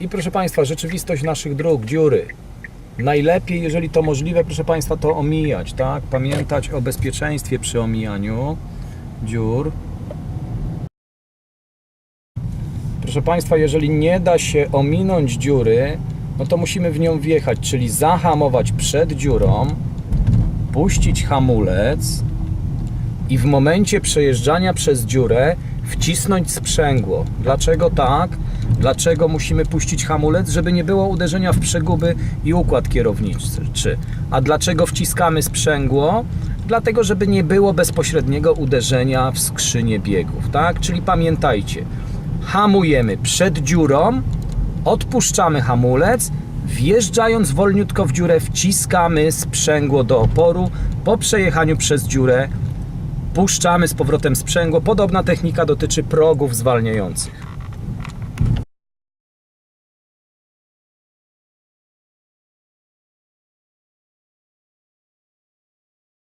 I proszę Państwa, rzeczywistość naszych dróg, dziury. Najlepiej, jeżeli to możliwe, proszę Państwa, to omijać, tak? Pamiętać o bezpieczeństwie przy omijaniu dziur. Proszę Państwa, jeżeli nie da się ominąć dziury, no to musimy w nią wjechać, czyli zahamować przed dziurą, puścić hamulec i w momencie przejeżdżania przez dziurę wcisnąć sprzęgło. Dlaczego tak? Dlaczego musimy puścić hamulec? Żeby nie było uderzenia w przeguby i układ kierowniczy. A dlaczego wciskamy sprzęgło? Dlatego, żeby nie było bezpośredniego uderzenia w skrzynię biegów, tak? Czyli pamiętajcie, hamujemy przed dziurą, odpuszczamy hamulec, wjeżdżając wolniutko w dziurę, wciskamy sprzęgło do oporu. Po przejechaniu przez dziurę puszczamy z powrotem sprzęgło. Podobna technika dotyczy progów zwalniających.